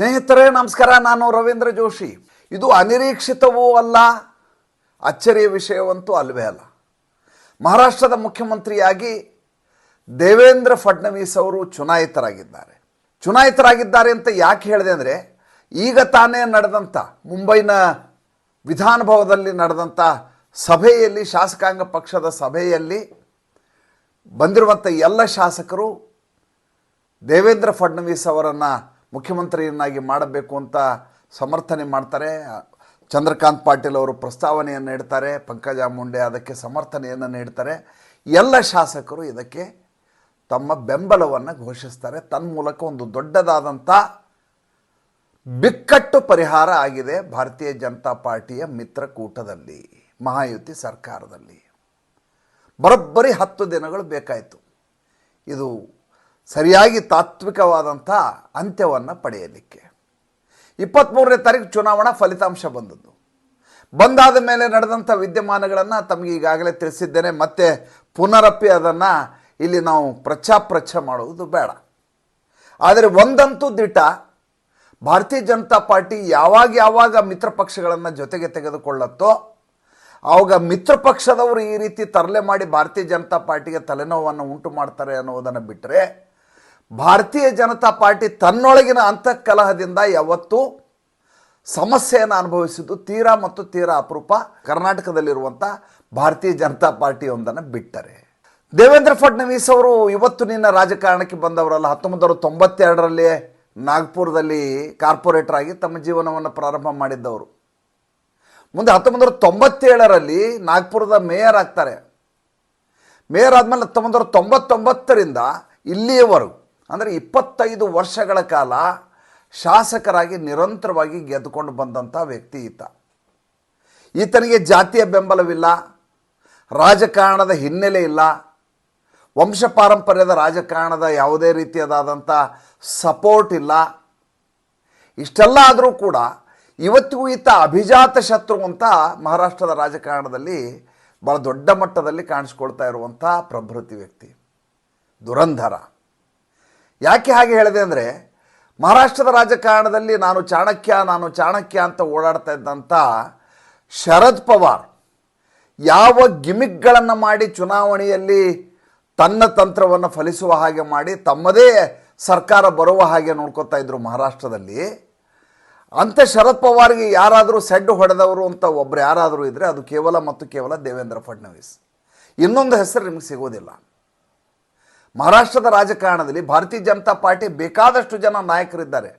ಸ್ನೇಹಿತರೇ, ನಮಸ್ಕಾರ. ನಾನು ರವೀಂದ್ರ ಜೋಶಿ. ಇದು ಅನಿರೀಕ್ಷಿತವೂ ಅಲ್ಲ, ಅಚ್ಚರಿಯ ವಿಷಯವಂತೂ ಅಲ್ಲವೇ ಅಲ್ಲ. ಮಹಾರಾಷ್ಟ್ರದ ಮುಖ್ಯಮಂತ್ರಿಯಾಗಿ ದೇವೇಂದ್ರ ಫಡ್ನವೀಸ್ ಅವರು ಚುನಾಯಿತರಾಗಿದ್ದಾರೆ. ಚುನಾಯಿತರಾಗಿದ್ದಾರೆ ಅಂತ ಯಾಕೆ ಹೇಳಿದೆ ಅಂದರೆ, ಈಗ ತಾನೇ ನಡೆದಂಥ ಮುಂಬೈನ ವಿಧಾನಭವದಲ್ಲಿ ನಡೆದಂಥ ಸಭೆಯಲ್ಲಿ, ಶಾಸಕಾಂಗ ಪಕ್ಷದ ಸಭೆಯಲ್ಲಿ ಬಂದಿರುವಂಥ ಎಲ್ಲ ಶಾಸಕರು ದೇವೇಂದ್ರ ಫಡ್ನವೀಸ್ ಅವರನ್ನು ಮುಖ್ಯಮಂತ್ರಿಯನ್ನಾಗಿ ಮಾಡಬೇಕು ಅಂತ ಸಮರ್ಥನೆ ಮಾಡ್ತಾರೆ. ಚಂದ್ರಕಾಂತ್ ಪಾಟೀಲ್ ಅವರು ಪ್ರಸ್ತಾವನೆಯನ್ನು ನೀಡ್ತಾರೆ. ಪಂಕಜ ಮುಂಡೆ ಅದಕ್ಕೆ ಸಮರ್ಥನೆಯನ್ನು ನೀಡ್ತಾರೆ. ಎಲ್ಲ ಶಾಸಕರು ಇದಕ್ಕೆ ತಮ್ಮ ಬೆಂಬಲವನ್ನು ಘೋಷಿಸ್ತಾರೆ. ತನ್ಮೂಲಕ ಒಂದು ದೊಡ್ಡದಾದಂಥ ಬಿಕ್ಕಟ್ಟು ಪರಿಹಾರ ಆಗಿದೆ ಭಾರತೀಯ ಜನತಾ ಪಾರ್ಟಿಯ ಮಿತ್ರಕೂಟದಲ್ಲಿ ಮಹಾಯುತಿ ಸರ್ಕಾರದಲ್ಲಿ. ಬರೋಬ್ಬರಿ ಹತ್ತು ದಿನಗಳು ಬೇಕಾಯಿತು. ಇದು ಸರಿಯಾಗಿ ತಾತ್ವಿಕವಾದಂಥ ಅಂತ್ಯವನ್ನು ಪಡೆಯಲಿಕ್ಕೆ. ಇಪ್ಪತ್ತ್ಮೂರನೇ ತಾರೀಕು ಚುನಾವಣಾ ಫಲಿತಾಂಶ ಬಂದದ್ದು. ಬಂದಾದ ಮೇಲೆ ನಡೆದಂಥ ವಿದ್ಯಮಾನಗಳನ್ನು ತಮಗೆ ಈಗಾಗಲೇ ತಿಳಿಸಿದ್ದೇನೆ. ಮತ್ತೆ ಪುನರಪ್ಪಿ ಅದನ್ನು ಇಲ್ಲಿ ನಾವು ಪ್ರಚಾಪ್ರಚ ಮಾಡುವುದು ಬೇಡ. ಆದರೆ ಒಂದಂತೂ ದಿಟ, ಭಾರತೀಯ ಜನತಾ ಪಾರ್ಟಿ ಯಾವಾಗ ಯಾವಾಗ ಮಿತ್ರ ಪಕ್ಷಗಳನ್ನು ಜೊತೆಗೆ ತೆಗೆದುಕೊಳ್ಳುತ್ತೋ, ಆವಾಗ ಮಿತ್ರ ಪಕ್ಷದವರು ಈ ರೀತಿ ತರಲೆ ಮಾಡಿ ಭಾರತೀಯ ಜನತಾ ಪಾರ್ಟಿಗೆ ತಲೆನೋವನ್ನು ಉಂಟು ಮಾಡ್ತಾರೆ ಅನ್ನೋದನ್ನು ಬಿಟ್ಟರೆ ಭಾರತೀಯ ಜನತಾ ಪಾರ್ಟಿ ತನ್ನೊಳಗಿನ ಅಂತಃಕಲಹದಿಂದ ಯಾವತ್ತೂ ಸಮಸ್ಯೆಯನ್ನು ಅನುಭವಿಸಿದ್ದು ತೀರಾ ಮತ್ತು ತೀರಾ ಅಪರೂಪ ಕರ್ನಾಟಕದಲ್ಲಿರುವಂಥ ಭಾರತೀಯ ಜನತಾ ಪಾರ್ಟಿಯೊಂದನ್ನು ಬಿಟ್ಟರೆ. ದೇವೇಂದ್ರ ಫಡ್ನವೀಸ್ ಅವರು ಇವತ್ತು ನಿನ್ನ ರಾಜಕಾರಣಕ್ಕೆ ಬಂದವರಲ್ಲ, ಹತ್ತೊಂಬತ್ತು ನೂರ ತೊಂಬತ್ತೆರಡರಲ್ಲಿ ನಾಗ್ಪುರದಲ್ಲಿ ಕಾರ್ಪೊರೇಟರ್ ಆಗಿ ತಮ್ಮ ಜೀವನವನ್ನು ಪ್ರಾರಂಭ ಮಾಡಿದ್ದವರು. ಮುಂದೆ ಹತ್ತೊಂಬತ್ತು ನೂರ ತೊಂಬತ್ತೇಳರಲ್ಲಿ ನಾಗ್ಪುರದ ಮೇಯರ್ ಆಗ್ತಾರೆ. ಮೇಯರ್ ಆದಮೇಲೆ ಹತ್ತೊಂಬತ್ತು ನೂರ ತೊಂಬತ್ತೊಂಬತ್ತರಿಂದ ಇಲ್ಲಿಯವರೆಗೂ ಅಂದರೆ ಇಪ್ಪತ್ತೈದು ವರ್ಷಗಳ ಕಾಲ ಶಾಸಕರಾಗಿ ನಿರಂತರವಾಗಿ ಗೆದ್ದುಕೊಂಡು ಬಂದಂಥ ವ್ಯಕ್ತಿ ಈತ. ಈತನಿಗೆ ಜಾತಿಯ ಬೆಂಬಲವಿಲ್ಲ, ರಾಜಕಾರಣದ ಹಿನ್ನೆಲೆ ಇಲ್ಲ ವಂಶ ಪಾರಂಪರ್ಯದ ರಾಜಕಾರಣದ ಯಾವುದೇ ರೀತಿಯದಾದಂಥ ಸಪೋರ್ಟ್ ಇಲ್ಲ. ಇಷ್ಟೆಲ್ಲ ಆದರೂ ಕೂಡ ಇವತ್ತಿಗೂ ಈತ ಅಭಿಜಾತ ಶತ್ರು ಅಂತ ಮಹಾರಾಷ್ಟ್ರದ ರಾಜಕಾರಣದಲ್ಲಿ ಭಾಳ ದೊಡ್ಡ ಮಟ್ಟದಲ್ಲಿ ಕಾಣಿಸ್ಕೊಳ್ತಾ ಇರುವಂಥ ಪ್ರಭೃತಿ ವ್ಯಕ್ತಿ. ದುರಂಧರ. ಯಾಕೆ ಹಾಗೆ ಹೇಳಿದೆ ಅಂದರೆ, ಮಹಾರಾಷ್ಟ್ರದ ರಾಜಕಾರಣದಲ್ಲಿ ನಾನು ಚಾಣಕ್ಯ ನಾನು ಚಾಣಕ್ಯ ಅಂತ ಓಡಾಡ್ತಾ ಇದ್ದಂಥ ಶರದ್ ಪವಾರ್ ಯಾವ ಗಿಮಿಕ್ಗಳನ್ನು ಮಾಡಿ ಚುನಾವಣೆಯಲ್ಲಿ ತನ್ನ ತಂತ್ರವನ್ನು ಫಲಿಸುವ ಹಾಗೆ ಮಾಡಿ ತಮ್ಮದೇ ಸರ್ಕಾರ ಬರುವ ಹಾಗೆ ನೋಡ್ಕೊತಾ ಇದ್ರು ಮಹಾರಾಷ್ಟ್ರದಲ್ಲಿ. ಅಂಥ ಶರದ್ ಪವಾರ್ಗೆ ಯಾರಾದರೂ ಸೆಡ್ಡು ಹೊಡೆದವರು ಅಂತ ಒಬ್ಬರು ಯಾರಾದರೂ ಇದ್ದರೆ ಅದು ಕೇವಲ ಮತ್ತು ಕೇವಲ ದೇವೇಂದ್ರ ಫಡ್ನವೀಸ್. ಇನ್ನೊಂದು ಹೆಸರು ನಿಮಗೆ ಸಿಗೋದಿಲ್ಲ. ಮಹಾರಾಷ್ಟ್ರದ ರಾಜಕಾರಣದಲ್ಲಿ ಭಾರತೀಯ ಜನತಾ ಪಾರ್ಟಿ ಬೇಕಾದಷ್ಟು ಜನ ನಾಯಕರಿದ್ದಾರೆ.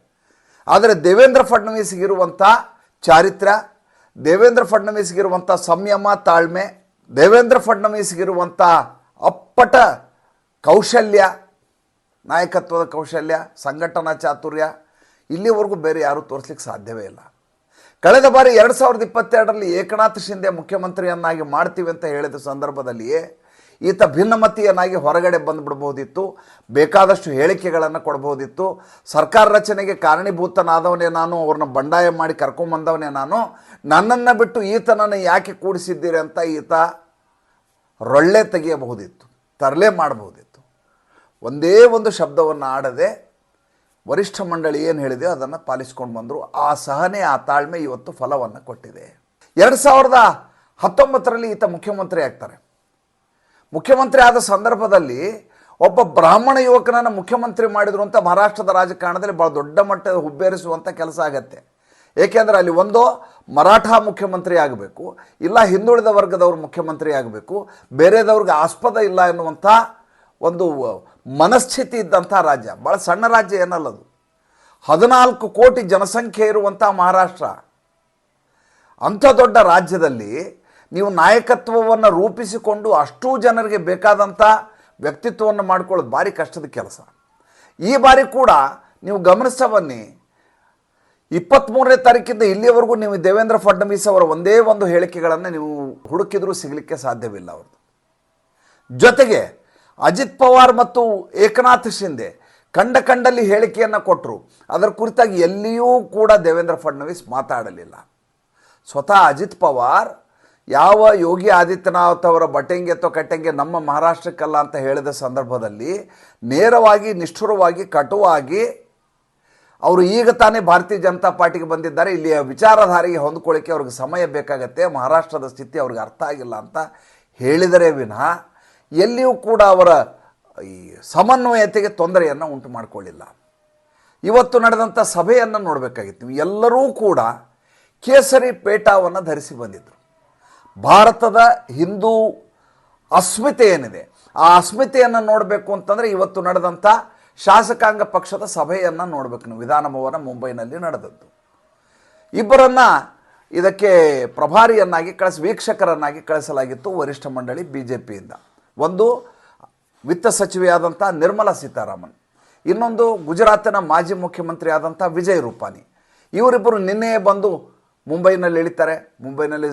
ಆದರೆ ದೇವೇಂದ್ರ ಫಡ್ನವೀಸ್ಗಿರುವಂಥ ಚಾರಿತ್ರ್ಯ ದೇವೇಂದ್ರ ಫಡ್ನವೀಸ್ಗಿರುವಂಥ ಸಂಯಮ, ತಾಳ್ಮೆ, ದೇವೇಂದ್ರ ಫಡ್ನವೀಸ್ಗಿರುವಂಥ ಅಪ್ಪಟ ಕೌಶಲ್ಯ, ನಾಯಕತ್ವದ ಕೌಶಲ್ಯ, ಸಂಘಟನಾ ಚಾತುರ್ಯ ಇಲ್ಲಿವರೆಗೂ ಬೇರೆ ಯಾರೂ ತೋರಿಸ್ಲಿಕ್ಕೆ ಸಾಧ್ಯವೇ ಇಲ್ಲ. ಕಳೆದ ಬಾರಿ ಎರಡು ಸಾವಿರದ ಇಪ್ಪತ್ತೆರಡರಲ್ಲಿ ಏಕನಾಥ್ ಶಿಂದೆ ಮುಖ್ಯಮಂತ್ರಿಯನ್ನಾಗಿ ಮಾಡ್ತೀವಿ ಅಂತ ಹೇಳಿದ ಸಂದರ್ಭದಲ್ಲಿಯೇ ಈತ ಭಿನ್ನಮತೀಯನಾಗಿ ಹೊರಗಡೆ ಬಂದುಬಿಡ್ಬೋದಿತ್ತು, ಬೇಕಾದಷ್ಟು ಹೇಳಿಕೆಗಳನ್ನು ಕೊಡ್ಬೋದಿತ್ತು. ಸರ್ಕಾರ ರಚನೆಗೆ ಕಾರಣೀಭೂತನಾದವನೇ ನಾನು, ಅವ್ರನ್ನ ಬಂಡಾಯ ಮಾಡಿ ಕರ್ಕೊಂಬಂದವನೇ ನಾನು. ನನ್ನನ್ನು ಬಿಟ್ಟು ಈತನನ್ನು ಯಾಕೆ ಕೂಡಿಸಿದ್ದೀರಿ ಅಂತ ಈತ ರೊಳ್ಳೆ ತೆಗೆಯಬಹುದಿತ್ತು, ತರಲೆ ಮಾಡಬಹುದಿತ್ತು. ಒಂದೇ ಒಂದು ಶಬ್ದವನ್ನು ಆಡದೆ ವರಿಷ್ಠ ಮಂಡಳಿ ಏನು ಹೇಳಿದೆ, ಅದನ್ನು ಪಾಲಿಸ್ಕೊಂಡು ಬಂದರು. ಆ ಸಹನೆ, ಆ ತಾಳ್ಮೆ ಇವತ್ತು ಫಲವನ್ನು ಕೊಟ್ಟಿದೆ. ಎರಡು ಸಾವಿರದ ಹತ್ತೊಂಬತ್ತರಲ್ಲಿ ಈತ ಮುಖ್ಯಮಂತ್ರಿ ಆಗ್ತಾರೆ. ಮುಖ್ಯಮಂತ್ರಿ ಆದ ಸಂದರ್ಭದಲ್ಲಿ ಒಬ್ಬ ಬ್ರಾಹ್ಮಣ ಯುವಕನನ್ನು ಮುಖ್ಯಮಂತ್ರಿ ಮಾಡಿದ್ರು ಅಂತ ಮಹಾರಾಷ್ಟ್ರದ ರಾಜಕಾರಣದಲ್ಲಿ ಭಾಳ ದೊಡ್ಡ ಮಟ್ಟದ ಹುಬ್ಬೇರಿಸುವಂಥ ಕೆಲಸ ಆಗತ್ತೆ. ಏಕೆಂದರೆ ಅಲ್ಲಿ ಒಂದೋ ಮರಾಠ ಮುಖ್ಯಮಂತ್ರಿ ಆಗಬೇಕು, ಇಲ್ಲ ಹಿಂದುಳಿದ ವರ್ಗದವರು ಮುಖ್ಯಮಂತ್ರಿ ಆಗಬೇಕು, ಬೇರೆದವ್ರಿಗೆ ಆಸ್ಪದ ಇಲ್ಲ ಎನ್ನುವಂಥ ಒಂದು ಮನಸ್ಥಿತಿ ಇದ್ದಂಥ ರಾಜ್ಯ. ಭಾಳ ಸಣ್ಣ ರಾಜ್ಯ ಏನಲ್ಲದು ಹದಿನಾಲ್ಕು ಕೋಟಿ ಜನಸಂಖ್ಯೆ ಇರುವಂಥ ಮಹಾರಾಷ್ಟ್ರ. ಅಂಥ ದೊಡ್ಡ ರಾಜ್ಯದಲ್ಲಿ ನೀವು ನಾಯಕತ್ವವನ್ನು ರೂಪಿಸಿಕೊಂಡು ಅಷ್ಟೂ ಜನರಿಗೆ ಬೇಕಾದಂಥ ವ್ಯಕ್ತಿತ್ವವನ್ನು ಮಾಡ್ಕೊಳ್ಳೋದು ಭಾರಿ ಕಷ್ಟದ ಕೆಲಸ. ಈ ಬಾರಿ ಕೂಡ ನೀವು ಗಮನಿಸ್ತಾ ಬನ್ನಿ ಇಪ್ಪತ್ತ್ಮೂರನೇ ತಾರೀಕಿಂದ ಇಲ್ಲಿಯವರೆಗೂ ನೀವು ದೇವೇಂದ್ರ ಫಡ್ನವೀಸ್ ಅವರ ಒಂದೇ ಒಂದು ಹೇಳಿಕೆಗಳನ್ನು ನೀವು ಹುಡುಕಿದರೂ ಸಿಗಲಿಕ್ಕೆ ಸಾಧ್ಯವಿಲ್ಲ ಅವ್ರದ್ದು. ಜೊತೆಗೆ ಅಜಿತ್ ಪವಾರ್ ಮತ್ತು ಏಕನಾಥ್ ಶಿಂದೆ ಕಂಡ ಕಂಡಲ್ಲಿ ಹೇಳಿಕೆಯನ್ನು ಕೊಟ್ಟರು ಅದರ ಕುರಿತಾಗಿ ಎಲ್ಲಿಯೂ ಕೂಡ ದೇವೇಂದ್ರ ಫಡ್ನವೀಸ್ ಮಾತಾಡಲಿಲ್ಲ. ಸ್ವತಃ ಅಜಿತ್ ಪವಾರ್ ಯಾವ ಯೋಗಿ ಆದಿತ್ಯನಾಥ್ ಅವರ ಬಟೆಂಗೆ ಅಥವಾ ಕಟ್ಟೆಂಗೆ ನಮ್ಮ ಮಹಾರಾಷ್ಟ್ರಕ್ಕಲ್ಲ ಅಂತ ಹೇಳಿದ ಸಂದರ್ಭದಲ್ಲಿ ನೇರವಾಗಿ, ನಿಷ್ಠುರವಾಗಿ, ಕಟುವಾಗಿ ಅವರು ಈಗ ತಾನೇ ಭಾರತೀಯ ಜನತಾ ಪಾರ್ಟಿಗೆ ಬಂದಿದ್ದಾರೆ. ಇಲ್ಲಿಯ ವಿಚಾರಧಾರೆಗೆ ಹೊಂದ್ಕೊಳ್ಳಿಕ್ಕೆ ಅವ್ರಿಗೆ ಸಮಯ ಬೇಕಾಗತ್ತೆ. ಮಹಾರಾಷ್ಟ್ರದ ಸ್ಥಿತಿ ಅವ್ರಿಗೆ ಅರ್ಥ ಆಗಿಲ್ಲ ಅಂತ ಹೇಳಿದರೆ ವಿನಃ ಎಲ್ಲಿಯೂ ಕೂಡ ಅವರ ಈ ಸಮನ್ವಯತೆಗೆ ತೊಂದರೆಯನ್ನು ಉಂಟು ಮಾಡಿಕೊಳ್ಳಿಲ್ಲ. ಇವತ್ತು ನಡೆದಂಥ ಸಭೆಯನ್ನು ನೋಡಬೇಕಾಗಿತ್ತು. ಎಲ್ಲರೂ ಕೂಡ ಕೇಸರಿ ಪೇಟಾವನ್ನು ಧರಿಸಿ ಬಂದಿದ್ದರು ಭಾರತದ ಹಿಂದೂ ಅಸ್ಮಿತೆ ಏನಿದೆ? ಆ ಅಸ್ಮಿತೆಯನ್ನು ನೋಡಬೇಕು ಅಂತಂದರೆ ಇವತ್ತು ನಡೆದಂಥ ಶಾಸಕಾಂಗ ಪಕ್ಷದ ಸಭೆಯನ್ನು ನೋಡಬೇಕು ನೀವು. ವಿಧಾನಭವನ ಮುಂಬೈನಲ್ಲಿ ನಡೆದದ್ದು. ಇಬ್ಬರನ್ನ ಇದಕ್ಕೆ ಪ್ರಭಾರಿಯನ್ನಾಗಿ ಕಳಿಸ್, ವೀಕ್ಷಕರನ್ನಾಗಿ ಕಳಿಸಲಾಗಿತ್ತು ವರಿಷ್ಠ ಮಂಡಳಿ ಬಿ ಜೆ ಪಿಯಿಂದ ಒಂದು ವಿತ್ತ ಸಚಿವೆಯಾದಂಥ ನಿರ್ಮಲಾ ಸೀತಾರಾಮನ್. ಇನ್ನೊಂದು ಗುಜರಾತಿನ ಮಾಜಿ ಮುಖ್ಯಮಂತ್ರಿ ಆದಂಥ ವಿಜಯ್ ರೂಪಾನಿ. ಇವರಿಬ್ಬರು ನಿನ್ನೆಯೇ ಬಂದು ಮುಂಬೈನಲ್ಲಿ ಇಳಿತಾರೆ, ಮುಂಬೈನಲ್ಲಿ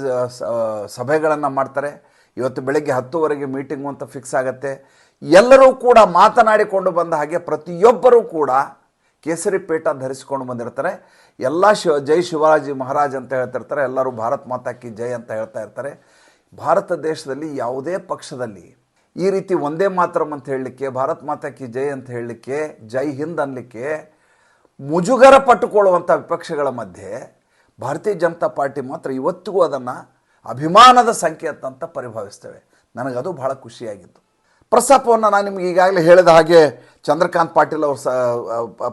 ಸಭೆಗಳನ್ನು ಮಾಡ್ತಾರೆ. ಇವತ್ತು ಬೆಳಗ್ಗೆ ಹತ್ತುವರೆಗೆ ಮೀಟಿಂಗು ಅಂತ ಫಿಕ್ಸ್ ಆಗುತ್ತೆ. ಎಲ್ಲರೂ ಕೂಡ ಮಾತನಾಡಿಕೊಂಡು ಬಂದ ಹಾಗೆ ಪ್ರತಿಯೊಬ್ಬರೂ ಕೂಡ ಕೇಸರಿ ಪೇಟ ಧರಿಸಿಕೊಂಡು ಬಂದಿರ್ತಾರೆ. ಎಲ್ಲ ಶಿವ ಜೈ ಶಿವಾಜಿ ಮಹಾರಾಜ್ ಅಂತ ಹೇಳ್ತಿರ್ತಾರೆ. ಎಲ್ಲರೂ ಭಾರತ್ ಮಾತಾಕಿ ಜೈ ಅಂತ ಹೇಳ್ತಾ ಇರ್ತಾರೆ. ಭಾರತ ದೇಶದಲ್ಲಿ ಯಾವುದೇ ಪಕ್ಷದಲ್ಲಿ ಈ ರೀತಿ ಒಂದೇ ಮಾತರಂ ಅಂತ ಹೇಳಲಿಕ್ಕೆ, ಭಾರತ್ ಮಾತಾಕಿ ಜೈ ಅಂತ ಹೇಳಲಿಕ್ಕೆ, ಜೈ ಹಿಂದ್ ಅನ್ನಲಿಕ್ಕೆ ಮುಜುಗರ ಪಟ್ಟುಕೊಳ್ಳುವಂಥ ವಿಪಕ್ಷಗಳ ಮಧ್ಯೆ ಭಾರತೀಯ ಜನತಾ ಪಾರ್ಟಿ ಮಾತ್ರ ಇವತ್ತಿಗೂ ಅದನ್ನು ಅಭಿಮಾನದ ಸಂಕೇತ ಅಂತ ಪರಿಭಾವಿಸ್ತೇವೆ. ನನಗದು ಬಹಳ ಖುಷಿಯಾಗಿತ್ತು. ಪ್ರಸ್ತಾಪವನ್ನು ನಾನು ನಿಮಗೆ ಈಗಾಗಲೇ ಹೇಳಿದ ಹಾಗೆ ಚಂದ್ರಕಾಂತ್ ಪಾಟೀಲ್ ಅವರು ಸ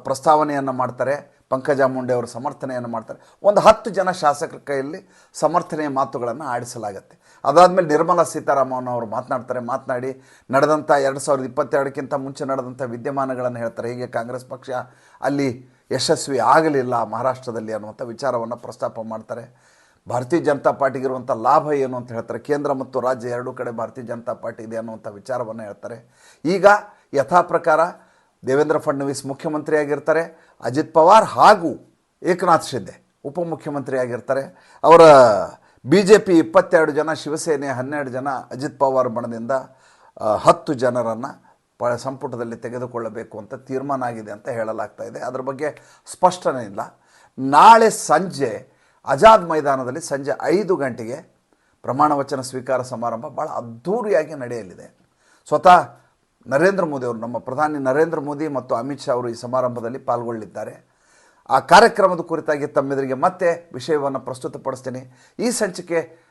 ಪ್ರಸ್ತಾವನೆಯನ್ನು ಮಾಡ್ತಾರೆ. ಪಂಕಜ ಮುಂಡೆ ಅವರು ಸಮರ್ಥನೆಯನ್ನು ಮಾಡ್ತಾರೆ. ಒಂದು ಹತ್ತು ಜನ ಶಾಸಕರ ಕೈಯಲ್ಲಿ ಸಮರ್ಥನೆಯ ಮಾತುಗಳನ್ನು ಆಡಿಸಲಾಗತ್ತೆ. ಅದಾದಮೇಲೆ ನಿರ್ಮಲಾ ಸೀತಾರಾಮನ್ ಅವರು ಮಾತನಾಡ್ತಾರೆ, ಮಾತನಾಡಿ ನಡೆದಂಥ ಎರಡು ಸಾವಿರದ ಇಪ್ಪತ್ತೆರಡಕ್ಕಿಂತ ಮುಂಚೆ ನಡೆದಂಥ ವಿದ್ಯಮಾನಗಳನ್ನು ಹೇಳ್ತಾರೆ. ಹೀಗೆ ಕಾಂಗ್ರೆಸ್ ಪಕ್ಷ ಅಲ್ಲಿ ಯಶಸ್ವಿ ಆಗಲಿಲ್ಲ ಮಹಾರಾಷ್ಟ್ರದಲ್ಲಿ ಅನ್ನುವಂಥ ವಿಚಾರವನ್ನು ಪ್ರಸ್ತಾಪ ಮಾಡ್ತಾರೆ. ಭಾರತೀಯ ಜನತಾ ಪಾರ್ಟಿಗಿರುವಂಥ ಲಾಭ ಏನು ಅಂತ ಹೇಳ್ತಾರೆ. ಕೇಂದ್ರ ಮತ್ತು ರಾಜ್ಯ ಎರಡೂ ಕಡೆ ಭಾರತೀಯ ಜನತಾ ಪಾರ್ಟಿ ಇದೆ ಅನ್ನುವಂಥ ವಿಚಾರವನ್ನು ಹೇಳ್ತಾರೆ. ಈಗ ಯಥಾ ಪ್ರಕಾರ ದೇವೇಂದ್ರ ಫಡ್ನವೀಸ್ ಮುಖ್ಯಮಂತ್ರಿಯಾಗಿರ್ತಾರೆ. ಅಜಿತ್ ಪವಾರ್ ಹಾಗೂ ಏಕನಾಥ್ ಶಿಂದೆ ಉಪಮುಖ್ಯಮಂತ್ರಿಯಾಗಿರ್ತಾರೆ. ಅವರ ಬಿ ಜೆ ಪಿ ಇಪ್ಪತ್ತೆರಡು ಜನ, ಶಿವಸೇನೆ ಹನ್ನೆರಡು ಜನ, ಅಜಿತ್ ಪವಾರ್ ಬಣದಿಂದ ಹತ್ತು ಜನರನ್ನು ಪ, ಸಂಪುಟದಲ್ಲಿ ತೆಗೆದುಕೊಳ್ಳಬೇಕು ಅಂತ ತೀರ್ಮಾನ ಆಗಿದೆ ಅಂತ ಹೇಳಲಾಗ್ತಾ ಇದೆ. ಅದರ ಬಗ್ಗೆ ಸ್ಪಷ್ಟನೆ ಇಲ್ಲ. ನಾಳೆ ಸಂಜೆ ಆಜಾದ್ ಮೈದಾನದಲ್ಲಿ ಸಂಜೆ ಐದು ಗಂಟೆಗೆ ಪ್ರಮಾಣ ವಚನ ಸ್ವೀಕಾರ ಸಮಾರಂಭ ಭಾಳ ಅದ್ಧೂರಿಯಾಗಿ ನಡೆಯಲಿದೆ. ಸ್ವತಃ ನರೇಂದ್ರ ಮೋದಿ ಅವರು, ನಮ್ಮ ಪ್ರಧಾನಿ ನರೇಂದ್ರ ಮೋದಿ ಮತ್ತು ಅಮಿತ್ ಶಾ ಅವರು ಈ ಸಮಾರಂಭದಲ್ಲಿ ಪಾಲ್ಗೊಳ್ಳಲಿದ್ದಾರೆ. ಆ ಕಾರ್ಯಕ್ರಮದ ಕುರಿತಾಗಿ ತಮ್ಮೆದುರಿಗೆ ಮತ್ತೆ ವಿಷಯವನ್ನು ಪ್ರಸ್ತುತಪಡಿಸ್ತೀನಿ. ಈ ಸಂಚಿಕೆ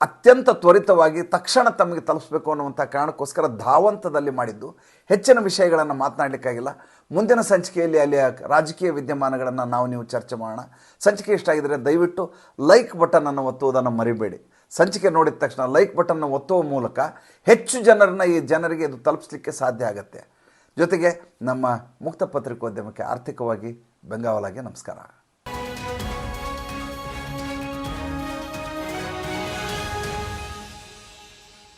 ಅತ್ಯಂತ ತ್ವರಿತವಾಗಿ ತಕ್ಷಣ ತಮಗೆ ತಲುಪಿಸಬೇಕು ಅನ್ನುವಂಥ ಕಾರಣಕ್ಕೋಸ್ಕರ ಧಾವಂತದಲ್ಲಿ ಮಾಡಿದ್ದು. ಹೆಚ್ಚಿನ ವಿಷಯಗಳನ್ನು ಮಾತನಾಡಲಿಕ್ಕಾಗಿಲ್ಲ. ಮುಂದಿನ ಸಂಚಿಕೆಯಲ್ಲಿ ಅಲ್ಲಿಯ ರಾಜಕೀಯ ವಿದ್ಯಮಾನಗಳನ್ನು ನಾವು ನೀವು ಚರ್ಚೆ ಮಾಡೋಣ. ಸಂಚಿಕೆ ಇಷ್ಟ ಆಗಿದರೆ ದಯವಿಟ್ಟು ಲೈಕ್ ಬಟನನ್ನು ಒತ್ತುವುದನ್ನು ಮರಿಬೇಡಿ. ಸಂಚಿಕೆ ನೋಡಿದ ತಕ್ಷಣ ಲೈಕ್ ಬಟನ್ನ ಒತ್ತುವ ಮೂಲಕ ಹೆಚ್ಚು ಜನರನ್ನು ಈ ಜನರಿಗೆ ಇದು ತಲುಪಿಸಲಿಕ್ಕೆ ಸಾಧ್ಯ ಆಗುತ್ತೆ. ಜೊತೆಗೆ ನಮ್ಮ ಮುಕ್ತ ಪತ್ರಿಕೋದ್ಯಮಕ್ಕೆ ಆರ್ಥಿಕವಾಗಿ ಬೆಂಗಾವಲಾಗಿ ನಮಸ್ಕಾರ.